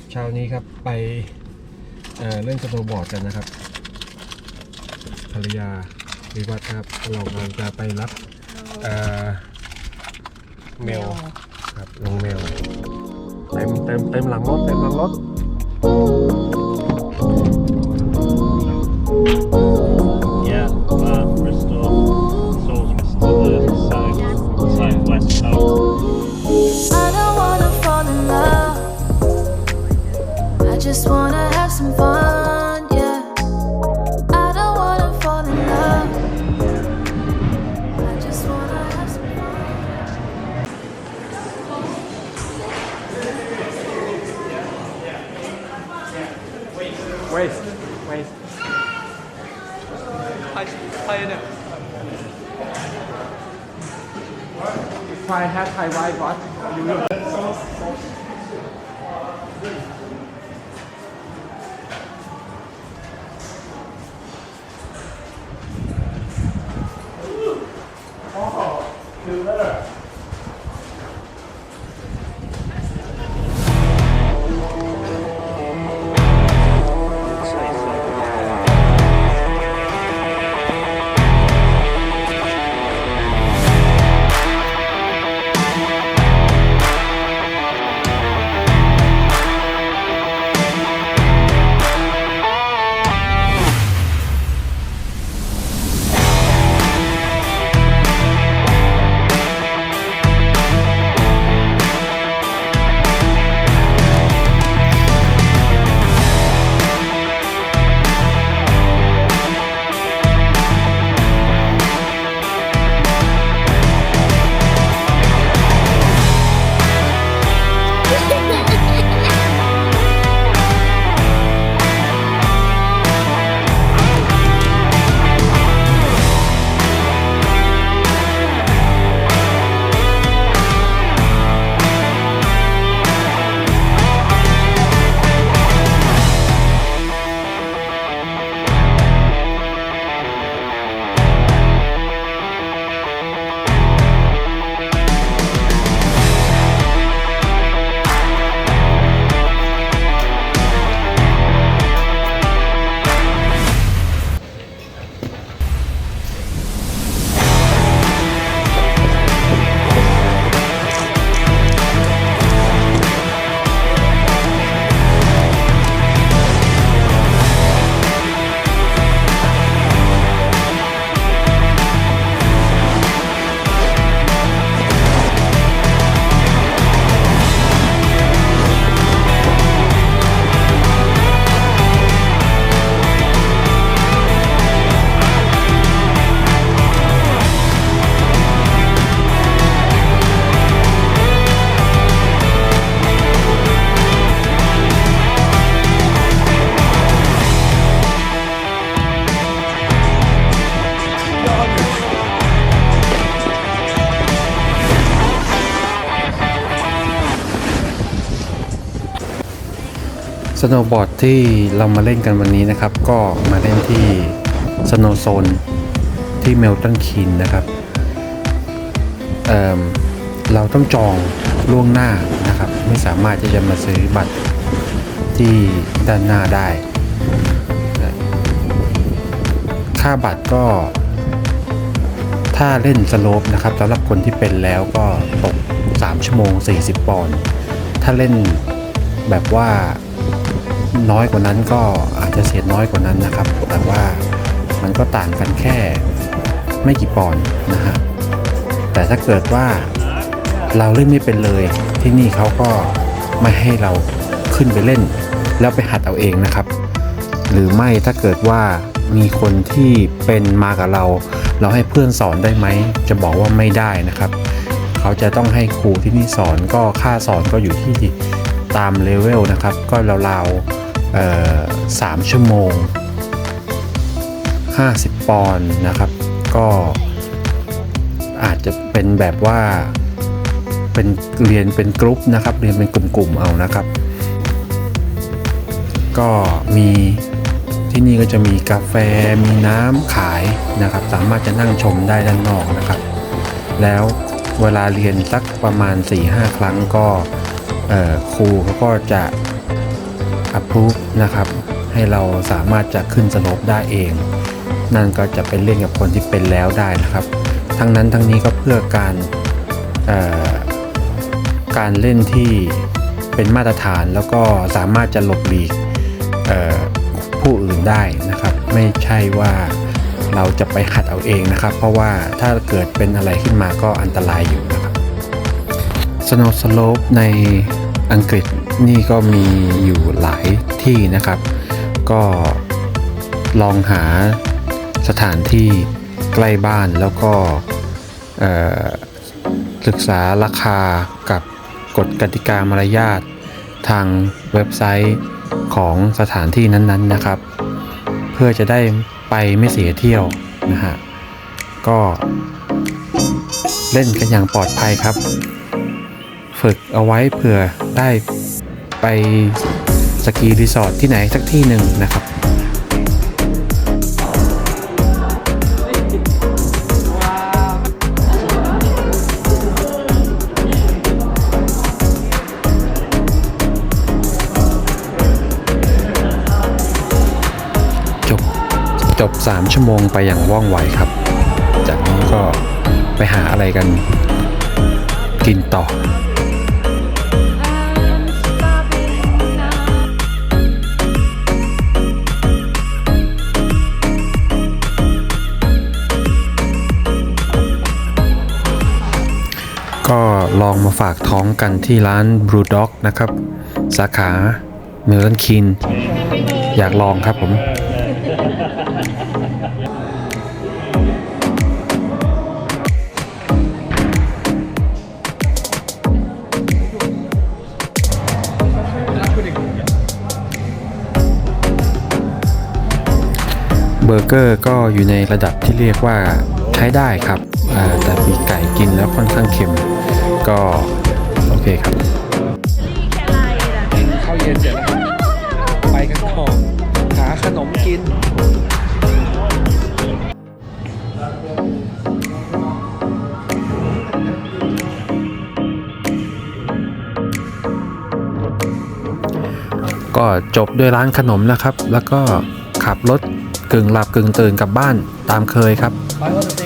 ครับเช้านี้ครับไปเอ่อเล่นสโนว์บอร์ดกันนะครับภรรยาวิวัฒน์ครับเรากำลังจะไปรับเอ่อเมลครับลงเมลเต็มเต็มเต็มหลังรถเต็มหลังรถ just wanna have some fun, yeah. I don't wanna fall in love. I just wanna have some fun. Wait, wait. Hi, hi, If I had high vibe, what? สโนว์บอร์ดที่เรามาเล่นกันวันนี้นะครับ ก็มาเล่นที่สโนว์โซนที่เมลตันคีนนะครับเเราต้องจองล่วงหน้านะครับ ไม่สามารถที่จะมาซื้อบัตรที่ด้านหน้าได้ ค่าบัตรก็ ถ้าเล่นสโลปนะครับสำหรับคนที่เป็นแล้วก็ตก 3 ชั่วโมง 40 ปอนด์ถ้าเล่นแบบว่า น้อยกว่านั้นก็อาจจะเสียน้อยกว่านั้นนะครับ แต่ว่ามันก็ต่างกันแค่ไม่กี่ปอนด์นะฮะแต่ถ้าเกิดว่าเราเล่นไม่เป็นเลย ที่นี่เขาก็ไม่ให้เราขึ้นไปเล่น แล้วไปหัดเอาเองนะครับ หรือไม่ถ้าเกิดว่ามีคนที่เป็นมากับเรา เราให้เพื่อนสอนได้ไหม จะบอกว่าไม่ได้นะครับ เขาจะต้องให้ครูที่นี่สอนก็ค่าสอนก็อยู่ที่ตามเลเวลนะครับ ก็ราวๆ สามชั่วโมง 50 ปอนด์นะครับ ก็อาจจะเป็นแบบว่าเป็นเรียนเป็นกรุ๊ปนะครับ เรียนเป็นกลุ่มๆเอานะครับ ก็มีที่นี่ก็จะมีกาแฟมีน้ำขายนะครับ สามารถจะนั่งชมได้ด้านนอกนะครับ แล้วเวลาเรียนสักประมาณ 4-5 ครั้งก็ครูเขาก็จะ approve นะครับ ให้เราสามารถจะขึ้นสโลปได้เอง นั่นก็จะเป็นเล่นกับคนที่เป็นแล้วได้นะครับ ทั้งนั้นทั้งนี้ก็เพื่อการการเล่นที่เป็นมาตรฐานแล้วก็สามารถจะหลบหลีกผู้อื่นได้นะครับ ไม่ใช่ว่าเราจะไปหัดเอาเองนะครับ เพราะว่าถ้าเกิดเป็นอะไรขึ้นมาก็อันตรายอยู่นะครับ Snow Slope ในอังกฤษ นี่ก็มีอยู่หลายที่นะครับ ก็ลองหาสถานที่ใกล้บ้านแล้วก็ศึกษาราคากับกฎกติกามารยาททางเว็บไซต์ของสถานที่นั้นๆนะครับ เพื่อจะได้ไปไม่เสียเที่ยวนะฮะก็เล่นกันอย่างปลอดภัยครับ ฝึกเอาไว้เผื่อได้ ไปสกีรีสอร์ทที่ไหนสักที่หนึ่งนะครับจบจบ 3 ชั่วโมงไปอย่างว่องไวครับ จากนี้ก็ไปหาอะไรกันกินต่อ ก็ลองมาฝากท้องกันที่ร้าน Brew Dog นะครับ สาขาเมลันคิน อยากลองครับผมเบอร์เกอร์ก็อยู่ในระดับที่เรียกว่าใช้ได้ครับ แต่ปีกไก่กินแล้วค่อนข้างเค็ม ก็โอเคครับข้าวเย็นเสร็จแล้วครับไปกันต่อหาขนมกินก็จบด้วยร้านขนมนะครับ แล้วก็ขับรถกึ่งหลับกึ่งตื่นกลับบ้านตามเคยครับไปว่า